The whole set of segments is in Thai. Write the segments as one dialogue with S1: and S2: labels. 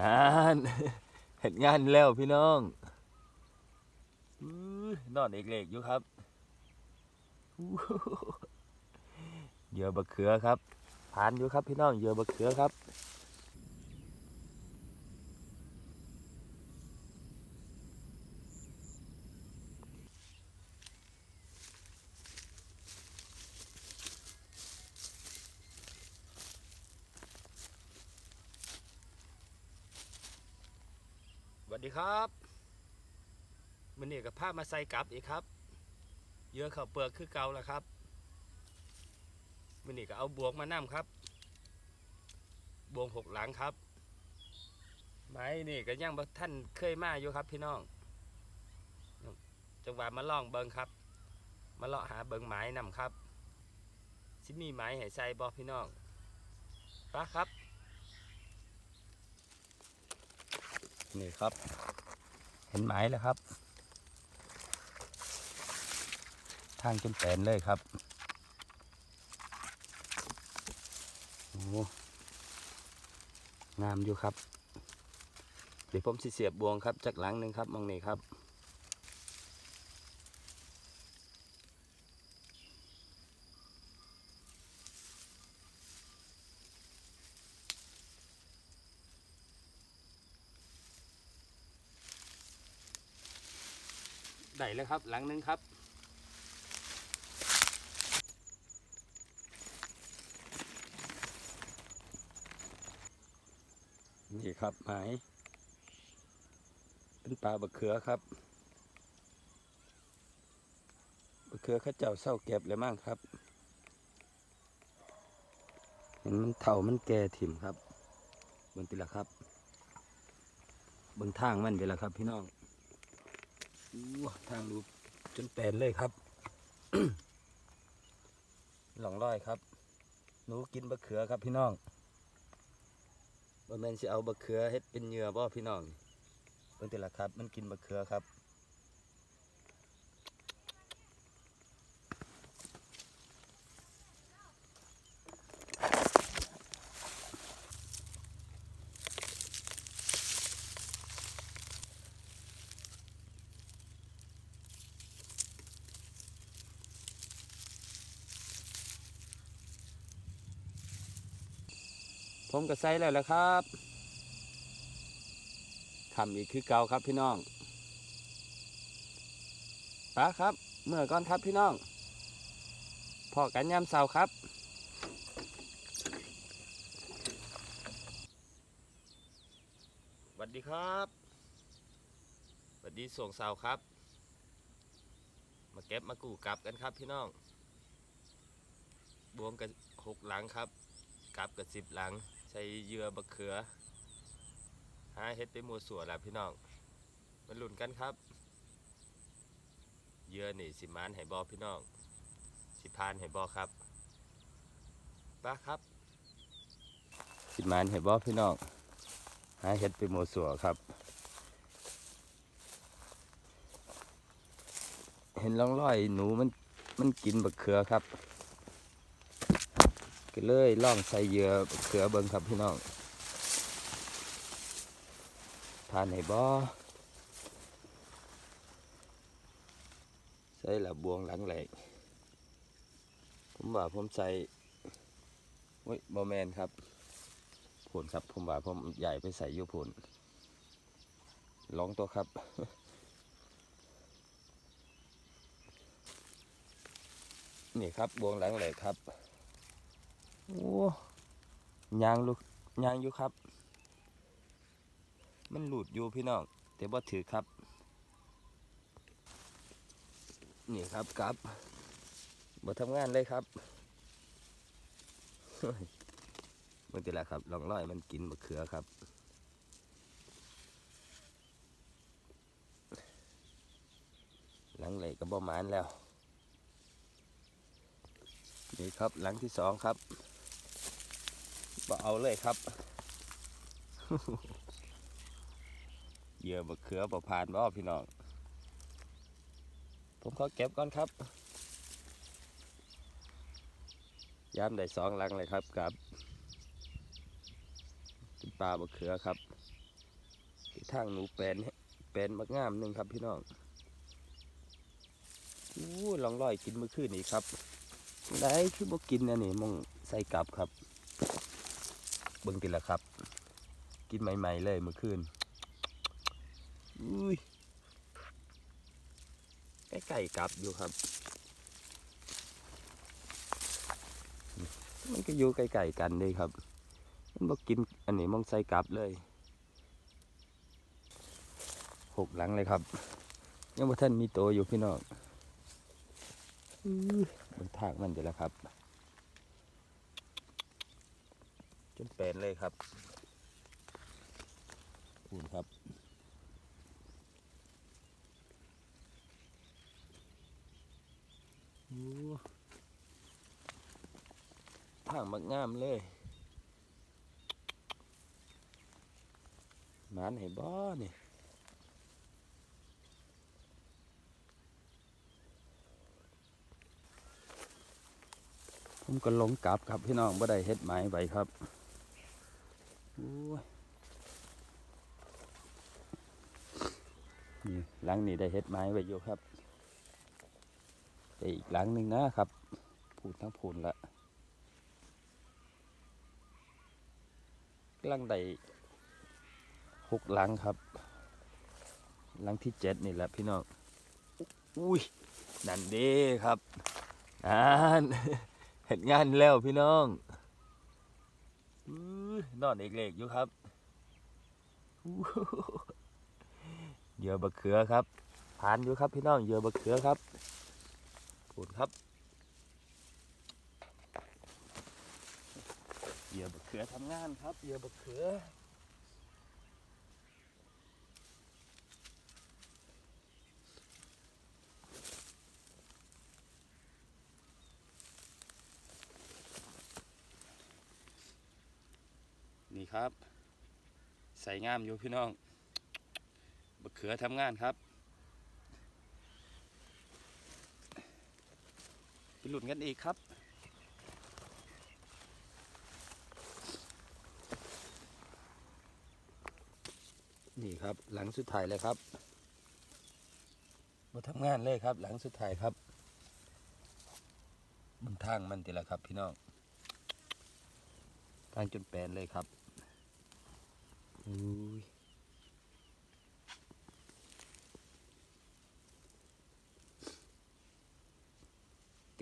S1: อ่านเห็นงานแล้วพี่น้องนอนเอกเล็กอยู่ครับเหยื่อบักเขือครับผ่านอยู่ครับพี่น้องเหยื่อบักเขือครับ วัสดีครับมันนี่กับผ้ามาใส่กลับอีกครับ เยอะข้าเปลือกคือเก่าแล้วครับมันนี่ก็เอาบวงมานํครับ บวงหกหลังครับ ไม้นี่ก็ยังท่านเคยมาอยู่ครับพี่น้อง จังหวะมาล่องเบิงครับ มาเลาะหาเบิงไม้นํครับสิมีไม้ให้ใส่บอพี่น้องปะครับ นี่ครับ เห็นไหมแล้วครับ ทางจนแปนเลยครับโอ้งามอยู่ครับ เดี๋ยวผมสิเสียบบวงครับจากหลังหนึ่งครับมองนี่ครับ ได้แล้วครับ หลังนึงครับนี่ครับหมาย เป็นปลาบะเขือครับบะเขือข้าเจ้าเศร้าเก็บเลยมั่งครับ เห็นมันเถ่ามันแก่ถิ่มครับเบิ่งติละครับเบิ่งทางมันเดี๋ยวละครับพี่น้อง ทางดูจนแปนเลยครับหลองร้อยครับ หนูกินบะเขือครับพี่น้องบะแมนสิเอาบะเขือเฮ็ดเป็นเหยื่อบ่พี่น้องเพิ่นแต่ละครับ มันกินบะเขือครับ ผมก็ใส่แล้วแหละครับทำอีกคือเก่าครับพี่น้องปะครับ เมื่อก่อนครับพี่น้องพอกันยามเสาร์ครับสวัสดีครับสวัสดีส่งเสาร์ครับ มาเก็บมากู่กลับกันครับพี่น้อง บวงกันหกหลังครับกลับกับสิบหลัง ใช้เหยื่อบักเขือ หาเฮ็ดไปมัวสัวแล้วพี่น้องมาลุ้นกันครับเหยื่อนี่สิมานให้บอพี่น้อง สิพานให้บอครับป้าครับ สิมานให้บอพี่น้องหาเฮ็ดไปมัวสัวครับ เห็นร่องรอยหนูมันมันกินบักเขือครับ ก็เลยล่องใส่เหยื่อเขือเบิงครับพี่น้องทานไหนบ่ใส่ละบวงหลังแหลกผมว่าผมใส่เว้ยบอแมนครับผลครับผมว่าผมใหญ่ไปใส่ยูผลลองตัวครับนี่ครับบวงหลังแหลกครับ โอ้ยางลูกยางอยู่ครับ มันหลุดอยู่พี่น้องแต่บ่ถือครับ นี่ครับกับบ่ทำงานเลยครับเมื่อกี้ละครับลองร้อยมันกินมะเขือครับหลังเลยก็บ่หมานแล้ว นี่ครับหลังที่สองครับ บ่เอาเลยครับเหยื่อมะเขือบ่ผ่านบ่พี่น้อง ผมขอเก็บก่อนครับ ย้ำได้สองลังเลยครับกับเป็นปลามะเขือครับที่ทางหนูแปลนเนี่ยแปลนมักงามหนึ่งครับพี่น้องอู้ลองลอยกินมื่อคืนนี่ครับ ได้คือบ่กินอันนี่มองใส่กลับครับ เบิ่งติละครับ กินใหม่ๆเลยเมื่อคืนอุ้ยใกล้ๆกลับอยู่ครับ มันก็อยู่ใกล้ๆกันเลยครับ มันบอกกินอันนี้มองใส่กลับเลยหกหลังเลยครับยังว่าท่านมีโตอยู่พี่น้องอื้อบนทางมันเดี๋ยวละครับ จ นเป็นเลยครับคูณครับโอ้ทางมักงามเลยหมานให้บ่นี่ผมก็ลงกลับครับพี่น้องบ่ได้เฮ็ดไม้ไว้ครับ นี่หลังนี้ได้เฮ็ดไม้ไว้อยู่ครับแต่อีกหลังหนึ่งนะครับพูดทั้งพูนละหลังใดหกหลังครับ หลังที่เจ็ดนี่แหละพี่น้องอุ้ยนั่นเด้ครับนั่นเห็นงานแล้วพี่น้อง นอนเอกเล็กๆอยู่ครับเหยื่อบักเขือครับผ่านอยู่ครับพี่น้องเหยื่อบักเขือครับปูนครับเหยื่อบักเขือทำงานครับเหยื่อบักเขือ ครับ ใส่งามอยู่พี่น้องบักเขือทำงานครับไปหลุดกันอีกครับ นี่ครับหลังสุดท้ายเลยครับมาทำงานเลยครับ หลังสุดท้ายครับบนทางมันติละครับ พี่น้องทางจนแปลนเลยครับ เก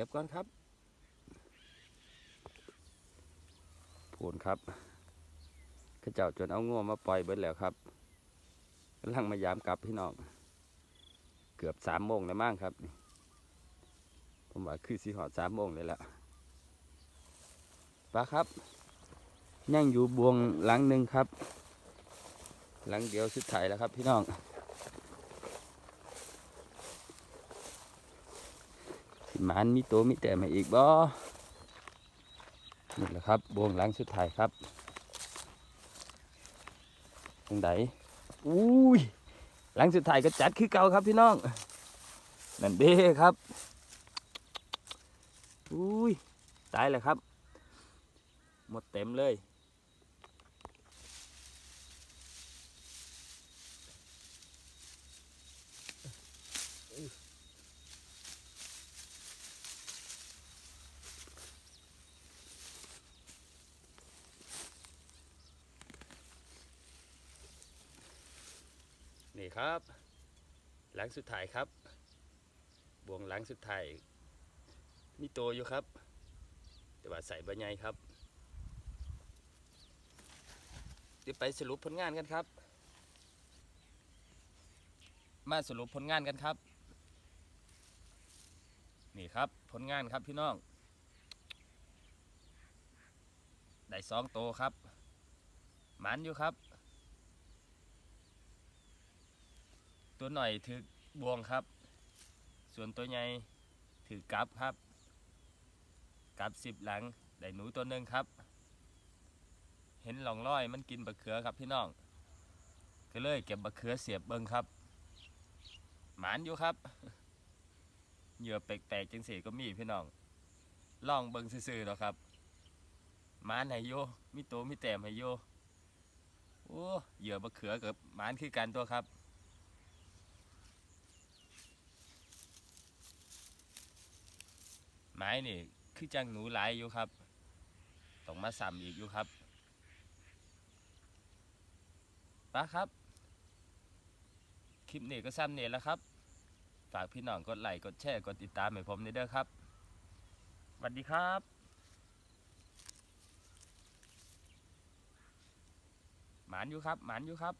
S1: ็บก่อนครับพูนครับข้าเจ้าจนเอาง่วมาปล่อยเบิดแล้วครับกำลังมายามกลับพี่น้อง เกือบสามโมงแล้วมั้งครับ ผมว่าคือสีหอดสามโมงเลยละป้าครับ ยังอยู่บวงหลังหนึ่งครับ หลังเดียวสุดท้ายแล้วครับพี่น้อง สิหมานมีโตวมีแต่มาอีกบ่นี่แหละครับบวงหลังสุดท้ายครับตรงไหนอุ้ยหลังสุดท้ายก็จัดคือเก่าครับพี่น้อง นั่นเด้ครับอุ้ยตายแล้วครับ หมดเต็มเลย ครับ หลังสุดท้ายครับบวงหลังสุดท้ายมีโตอยู่ครับ แต่ว่าใส่ใบใหญ่ครับเดี๋ยวไปสรุปผลงานกันครับ มาสรุปผลงานกันครับ นี่ครับผลงานครับพี่น้องได้สองโตวครับหมันอยู่ครับ ตัวหน่อยถือบวงครับ ส่วนตัวใหญ่ถือกับครับ กับสิบหลังได้หนูตัวหนึ่งครับ เห็นหลองร้อยมันกินบะเขือครับพี่น้อง ก็เลยเก็บบะเขือเสียบเบิ้งครับ หมานอยู่ครับ เหยื่อแปลกๆจังสีก็มีพี่น้องลองเบิ้งซื่อๆหรอครับหมานให้โยมีโตมีแต้มให้โยโอ้เหยื่อมะเขือกับหมานคือกันตัวครับ ม้นี่คือจังหนูหลายอยู่ครับต้องมาซ้ำอีกอยู่ครับปะครับ คลิปนี้ก็ซ้ำเนี่ยแล้วครับ ฝากพี่น้องกดไลค์กดแชร์กดติดตามให้ผมในเด้อครับสวัสดีครับหมานอยู่ครับ หมานอยู่ครับ